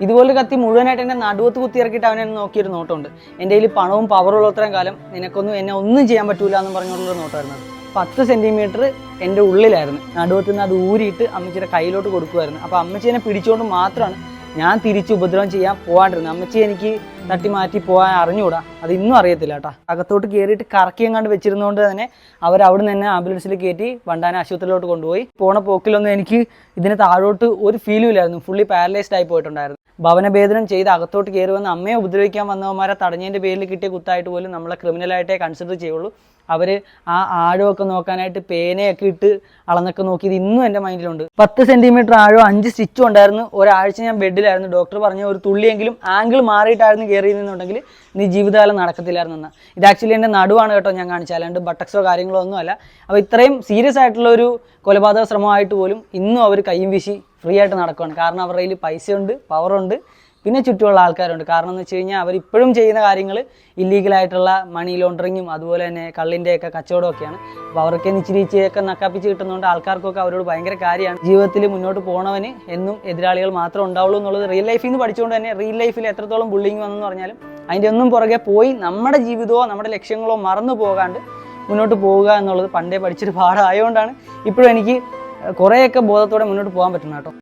ഇതുപോലെ കത്തി മുഴുവനായിട്ട് എന്നെ നടുവത്ത് കുത്തി ഇറക്കിയിട്ട് അവനെ നോക്കിയൊരു നോട്ടമുണ്ട്. എന്റെ കയ്യിൽ പണവും പവറും ഉള്ളത്രയും കാലം നിനക്കൊന്നും എന്നെ ഒന്നും ചെയ്യാൻ പറ്റൂല എന്ന് പറഞ്ഞുള്ളൊരു നോട്ടമായിരുന്നു. അത്. പത്ത് സെന്റിമീറ്റർ എന്റെ ഉള്ളിലായിരുന്നു. നടുവത്ത് നിന്ന് അത് ഊരിയിട്ട് അമ്മച്ചിയുടെ കയ്യിലോട്ട് കൊടുക്കുമായിരുന്നു. അപ്പോൾ അമ്മച്ചി എന്നെ പിടിച്ചുകൊണ്ട് മാത്രമാണ് ഞാൻ തിരിച്ച് ഉപദ്രവം ചെയ്യാൻ പോകാണ്ടിരുന്നത് അമ്മച്ചി എനിക്ക് തട്ടി മാറ്റി പോകാൻ അറിഞ്ഞുകൂടാ? അത് ഇന്നും അറിയത്തില്ല കേട്ടോ. അകത്തോട്ട് കയറിയിട്ട് കറക്കിയും കണ്ട് വെച്ചിരുന്നതുകൊണ്ട് തന്നെ അവർ അവിടെ നിന്ന് തന്നെ ആംബുലൻസിൽ കയറ്റി വണ്ടാന ആശുപത്രിയിലോട്ട് കൊണ്ടുപോയി. പോണ പോക്കിലൊന്നും എനിക്ക് ഇതിന് താഴോട്ട് ഒരു ഫീലും ഇല്ലായിരുന്നു. ഫുള്ളി പാരലൈസ്ഡ് ആയി പോയിട്ടുണ്ടായിരുന്നു. ഭവനഭേദനം ചെയ്ത് അകത്തോട്ട് കയറി വന്ന് അമ്മയെ ഉപദ്രവിക്കാൻ വന്നവന്മാരെ തടഞ്ഞതിന്റെ പേരിൽ കിട്ടിയ കുത്തായിട്ട് പോലും നമ്മളെ ക്രിമിനലായിട്ടേ കൺസിഡർ ചെയ്യുള്ളൂ. അവർ ആ ആഴമൊക്കെ നോക്കാനായിട്ട് പേനയൊക്കെ ഇട്ട് അളന്നൊക്കെ നോക്കിയത് ഇന്നും എന്റെ മൈൻഡിലുണ്ട്. പത്ത് സെന്റിമീറ്റർ ആഴോ അഞ്ച് സ്റ്റിച്ചും ഉണ്ടായിരുന്നു. ഒരാഴ്ച ഞാൻ ബെഡിലായിരുന്നു. ഡോക്ടർ പറഞ്ഞ ഒരു തുള്ളിയെങ്കിലും ആംഗിൾ മാറിയിട്ടായിരുന്നു കയറിയിരുന്നുണ്ടെങ്കിൽ നീ ജീവിതകാലം നടക്കത്തില്ലായിരുന്നു എന്നാൽ ഇത് ആക്ച്വലി എന്റെ നടുവാണ് കേട്ടോ ഞാൻ കാണിച്ചത്. അല്ലാണ്ട് ബട്ടക്സോ കാര്യങ്ങളോ ഒന്നുമല്ല അപ്പോൾ ഇത്രയും സീരിയസ് ആയിട്ടുള്ള ഒരു കൊലപാതക ശ്രമമായിട്ട് പോലും ഇന്നും അവർ കൈയും വീശി ഫ്രീ ആയിട്ട് നടക്കുകയാണ് കാരണം അവരുടെ കയ്യിൽ പൈസയുണ്ട് പവറുണ്ട് പിന്നെ ചുറ്റുമുള്ള ആൾക്കാരുണ്ട്. കാരണം എന്ന് വെച്ച് കഴിഞ്ഞാൽ അവരിപ്പോഴും ചെയ്യുന്ന കാര്യങ്ങൾ ഇല്ലീഗലായിട്ടുള്ള മണി ലോണ്ടറിങ്ങും അതുപോലെ തന്നെ കള്ളിന്റെയൊക്കെ കച്ചവടമൊക്കെയാണ് അപ്പോൾ അവർക്ക് ഇച്ചിരിയൊക്കെ നക്കാപ്പിച്ച് കിട്ടുന്നതുകൊണ്ട് ആൾക്കാർക്കൊക്കെ അവരോട് ഭയങ്കര കാര്യമാണ്. ജീവിതത്തിൽ മുന്നോട്ട് പോകണവന് എന്നും എതിരാളികൾ മാത്രം ഉണ്ടാവുള്ളൂ എന്നുള്ളത് റിയൽ ലൈഫിൽ നിന്ന് പഠിച്ചുകൊണ്ട് തന്നെ റിയൽ ലൈഫിൽ എത്രത്തോളം ബുള്ളിങ് വന്നെന്ന് പറഞ്ഞാലും അതിന്റെ ഒന്നും പുറകെ പോയി നമ്മുടെ ജീവിതമോ നമ്മുടെ ലക്ഷ്യങ്ങളോ മറന്നു പോകാണ്ട് മുന്നോട്ട് പോവുക എന്നുള്ളത് പണ്ടേ പഠിച്ചൊരു പാഠമായതുകൊണ്ടാണ് ഇപ്പോഴും എനിക്ക് കുറേയൊക്കെ ബോധത്തോടെ മുന്നോട്ട് പോകാൻ പറ്റുന്നത് കേട്ടോ.